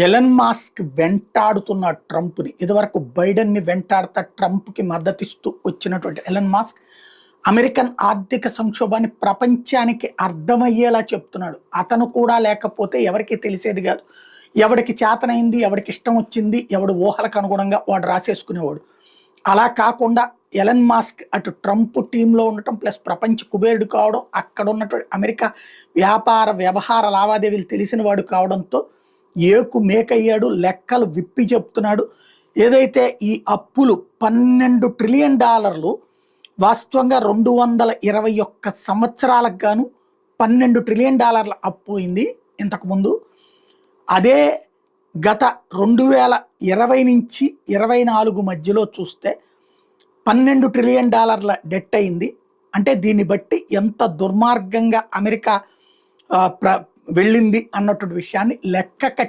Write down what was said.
Elon Musk వెంటాడుతున్న ట్రంప్ని ఇదివరకు బైడెన్ని వెంటాడుతా ట్రంప్కి మద్దతిస్తూ వచ్చినటువంటి Elon Musk American ఆర్థిక సంక్షోభాన్ని ప్రపంచానికి అర్థమయ్యేలా చెప్తున్నాడు. అతను కూడా లేకపోతే ఎవరికి తెలిసేది కాదు. ఎవడికి చేతనైంది ఎవడికి ఇష్టం వచ్చింది ఎవడు ఊహలకు అనుగుణంగా వాడు రాసేసుకునేవాడు. అలా కాకుండా ఎలన్ మాస్క్ అటు ట్రంప్ టీంలో ఉండటం ప్లస్ ప్రపంచ కుబేరుడు కావడం అక్కడ ఉన్నటువంటి అమెరికా వ్యాపార వ్యవహార లావాదేవీలు తెలిసిన వాడు కావడంతో ఏకు మేకయ్యాడు లెక్కలు విప్పి చెప్తున్నాడు. ఏదైతే ఈ అప్పులు పన్నెండు ట్రిలియన్ డాలర్లు వాస్తవంగా రెండు వందల ఇరవై ఒక్క సంవత్సరాలకు గాను పన్నెండు ట్రిలియన్ డాలర్ల అప్పు అయింది ఇంతకుముందు అదే గత రెండు వేల ఇరవై నుంచి ఇరవై నాలుగు మధ్యలో చూస్తే పన్నెండు ట్రిలియన్ డాలర్ల డెట్ అయింది. అంటే దీన్ని బట్టి ఎంత దుర్మార్గంగా అమెరికా వెళ్ళింది అన్నటువంటి విషయాన్ని లెక్క కట్టి